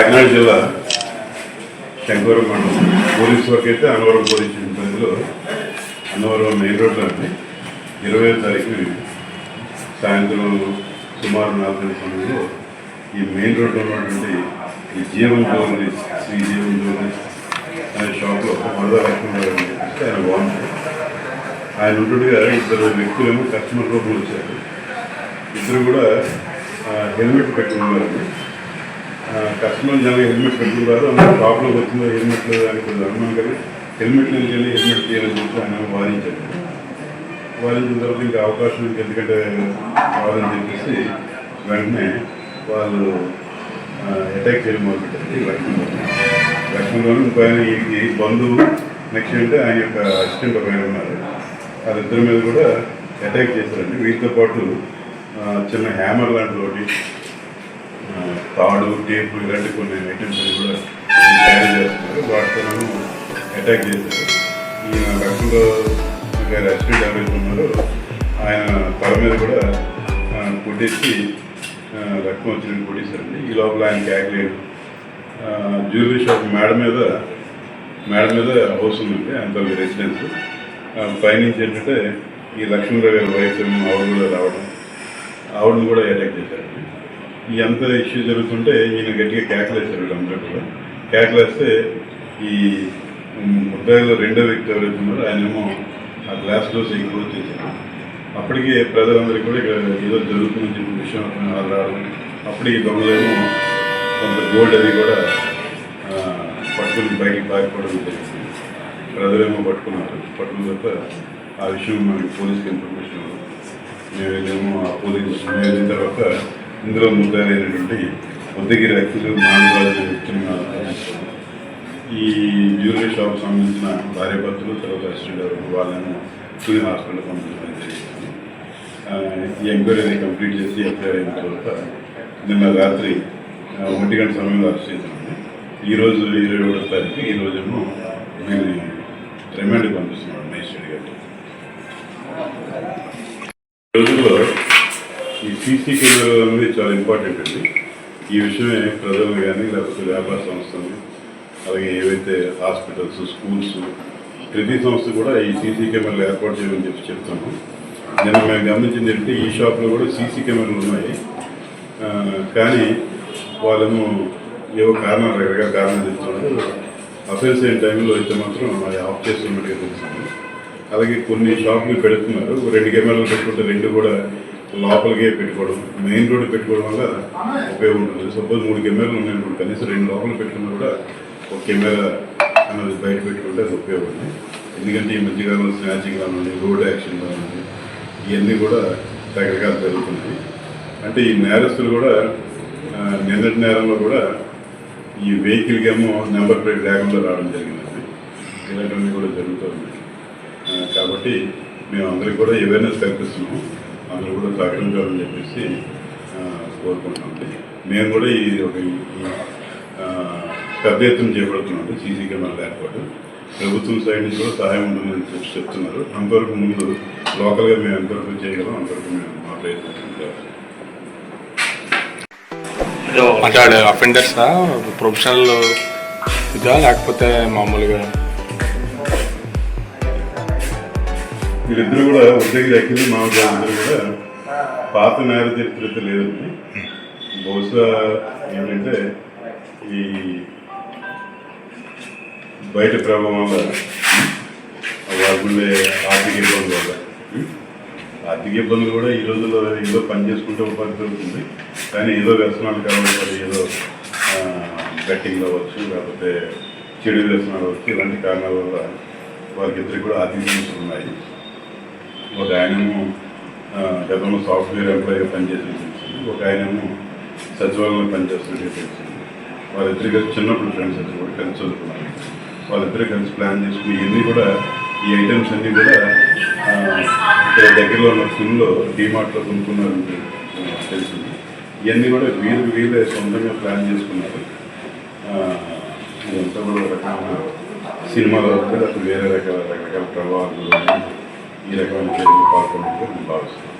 కాకినాడ జిల్లా శంకవరం మండలం. Police work అయితే అన్నవరం పోలీస్ స్టేషన్ పరిధిలో అన్నవరం మెయిన్ రోడ్లో అండి. ఇరవై తారీఖు సాయంత్రం సుమారు నాలుగు సమయంలో ఈ మెయిన్ రోడ్లో ఉన్నటువంటి ఈ జీవన్ జ్యువెలరీస్ శ్రీ జీవన్ జ్యువెలరీస్ అనే షాప్లో వరద లక్ష్మణ్ అని ఆయన బాగుంది ఆయన ఉంటుండగా ఇద్దరు వ్యక్తులేమో కస్టమర్ రూపంలో వచ్చారు. ఇద్దరు కూడా హెల్మెట్ పెట్టుకున్నారండి కస్టమర్ జనం హెల్మెట్ పెట్టుకున్నారు అందులో ప్రాబ్లం వచ్చిందో హెల్మెట్ లేదు అని కొంచెం అనుమానం కలిగి హెల్మెట్ లేదు కానీ హెల్మెట్ చేయాలని చెప్పి ఆయన వాదించారు. వాదించిన తర్వాత ఇంకా అవకాశం ఇంకా ఎందుకంటే కావాలని చెప్పేసి వెంటనే వాళ్ళు అటాక్ చేయడం మొదలుపెట్టారు లక్ష్మణ్ లక్ష్మణ్ ఇంకో ఆయన ఈ- బంధువు నెక్స్ట్ అంటే ఆయన యొక్క అసిస్టెంట్ ఒక ఆయన ఉన్నారు. వాళ్ళిద్దరి మీద కూడా అటాక్ చేశారండి. వీటితో పాటు చిన్న హ్యామర్ లాంటి ఒకటి తాడు టేపు ఇలాంటి కొన్ని ఐటమ్స్ అన్ని కూడా క్యారీ చేస్తున్నారు. వాటితో అటాక్ చేశారు. ఈయన లక్ష్మణ్ గారి అసిస్టెంట్ ఎవరైతే ఉన్నారో ఆయన తల మీద కూడా కొట్టేసి రక్తం వచ్చినట్టు కొట్టేశారండి. ఈ లోపల ఆయన క్యాక్లేడు జ్యువెలరీ షాప్ మేడ మీద మేడ మీద హౌస్ ఉందండి. అంత రెసిడెన్స్ పైనుంచి ఏంటంటే ఈ లక్ష్మీరావు గారి వైఫ్ ఆవిడ కూడా రావడం. ఆవిడని కూడా అటాక్ చేశారండి. ఈ అంత ఇష్యూ జరుగుతుంటే ఈయన గట్టిగా కేకలేశారు వీళ్ళందరూ కూడా. కేకలేస్తే ఈ ముద్దాయిలో రెండో వ్యక్తి ఎవరైతే ఉన్నారో ఆయనేమో ఆ గ్లాస్ డోస్ ఎక్కువ చేశారు. అప్పటికే ప్రజలందరికీ కూడా ఇక్కడ ఏదో జరుగుతుందని చెప్పిన విషయం వాళ్ళు రావడం అప్పుడు ఈ దొంగలేమో కొంత గోల్డ్ అది కూడా పట్టుకుని బయటికి పారిపోవడం జరిగింది. ప్రజలేమో పట్టుకున్నారు. పట్టుకున్న తర్వాత ఆ విషయం మనకి పోలీస్కి ఇన్ఫర్మేషన్ ఇవ్వడం. మేము వెళ్ళాము ఆ పోలీస్ మేము వెళ్ళిన తర్వాత ఇందులో ముద్దారైనటువంటి ఉద్దగిరి వ్యక్తులు నాన్నరాజు చిన్న ఈ జ్యువెలరీ షాప్ సంబంధించిన భార్యాభర్తలు తర్వాత అసిస్టెంట్ ఎవరు వాళ్ళని హాస్పిటల్ పంపించడం జరిగింది. ఈ ఎంక్వైరీ కంప్లీట్ చేసి ఎఫ్ఐఆర్ అయిన తర్వాత నిన్న రాత్రి ఒంటి గంట సమయంలో అరెస్ట్ చేశామండి. ఈరోజు ఇరవై ఒకటో తారీఖు ఈ రోజును మేము రిమాండ్కి పంపిస్తున్నాం మేజిస్ట్రేట్ గారికి రోజుల్లో పీసీ సీసీ కెమెరా అనేది చాలా ఇంపార్టెంట్ అండి. ఈ విషయమే ప్రజలు కానీ లేకపోతే వ్యాపార సంస్థలు అలాగే ఏవైతే హాస్పిటల్స్ స్కూల్స్ ప్రతి సంస్థ కూడా ఈ సీసీ కెమెరాలు ఏర్పాటు చేయమని చెప్పి చెప్తాము నిన్న మేము గమనించింది ఏంటంటే ఈ షాప్లో కూడా సీసీ కెమెరాలు ఉన్నాయి. కానీ వాళ్ళము ఏవో కారణాలు రకరకాల కారణాలు చెప్తున్నారు. అఫెన్స్ అయిన టైంలో అయితే మాత్రం అది ఆఫ్ చేస్తున్నట్టుగా తెలుస్తుంది. అలాగే కొన్ని షాపులు పెడుతున్నారు. రెండు కెమెరాలు పెట్టుకుంటే రెండు కూడా లోపలికే పెట్టుకోవడం మెయిన్ రోడ్ పెట్టుకోవడం వల్ల ఉపయోగం ఉంటుంది. సపోజ్ మూడు కెమెరాలు ఉన్నాయనుకోండి కనీసం రెండు లోపల పెట్టుకున్నా కూడా ఒక కెమెరా అన్నది బయట పెట్టుకుంటే అది ఉపయోగం ఉంది. ఎందుకంటే ఈ మధ్యకాలంలో స్నాచింగ్ కానివ్వండి రోడ్ యాక్షన్ కానివ్వండి ఇవన్నీ కూడా రకరకాలు జరుగుతున్నాయి. అంటే ఈ నేరస్తులు కూడా నిన్నటి నేరంలో కూడా ఈ వెహికల్కి ఏమో నెంబర్ ప్లేట్ లేకుండా రావడం జరిగిందండి. ఇలాంటివన్నీ కూడా జరుగుతుంది కాబట్టి మేము అందరికి కూడా అవేర్నెస్ కల్పిస్తున్నాము అందరూ కూడా సహకరించాలని చెప్పేసి ఆ, కోరుకుంటున్నామండి. మేము కూడా ఈ ఒక పెద్ద ఎత్తున చేపడుతున్నాం సీసీ కెమెరాల ఏర్పాటు. ప్రభుత్వం సైడ్ నుంచి కూడా సహాయం ఉంటుందని చెప్పి చెప్తున్నారు. అంతవరకు ముందు లోకల్గా మేము ఎంతవరకు చేయగలం అంతవరకు మేము మా ప్రయత్నం అంటే అఫెండర్సా ప్రొఫెషనల్ ఇదా లేకపోతే మామూలుగా వీళ్ళిద్దరు కూడా ఉద్యోగులు ఎక్కింది మామూలుగా అందరూ కూడా పాత నేర చరిత్ర లేదండి. బహుశా ఏంటంటే ఈ బయట ప్రభావం వల్ల వాళ్ళకుండే ఆర్థిక ఇబ్బందుల వల్ల. ఆర్థిక ఇబ్బందులు కూడా ఈ రోజుల్లో ఏదో పని చేసుకుంటే ఉపాధి దొరుకుతుంది. కానీ ఏదో వ్యసనాలు కావాలి ఏదో బెట్టింగ్ అవ్వచ్చు లేకపోతే చెడు వ్యసనాలు అవ్వచ్చు ఇలాంటి కారణాల వల్ల వారికిద్దరికి ఇద్దరికి కూడా ఆర్థిక సమస్యలు ఉన్నాయి. ఒక ఆయనేమో గతంలో సాఫ్ట్వేర్ ఎంప్లాయీగా పనిచేసిన తెలిసింది ఒక ఆయనేమో సచివాలయంలో పనిచేస్తున్నట్టు తెలిసింది వాళ్ళిద్దరు కలిసి చిన్నప్పుడు ఫ్రెండ్స్ అది కూడా కలిసి చదువుకున్నారు. వాళ్ళిద్దరు కలిసి ప్లాన్ చేసుకుని ఇవన్నీ కూడా ఈ ఐటమ్స్ అన్నీ కూడా ఇక్కడ దగ్గరలో ఉన్న ఫుల్లో డీమార్ట్లో కొనుక్కున్నారని తెలిసింది ఇవన్నీ కూడా వీరు వీళ్ళే సొంతంగా ప్లాన్ చేసుకున్నారు. ఇదంతా కూడా రకమైన సినిమాలో కూడా వేరే రకాల రకరకాల ప్రభావాలు ఈ రకమైన చర్యలు పాల్గొన్నట్టు నేను భావిస్తున్నాను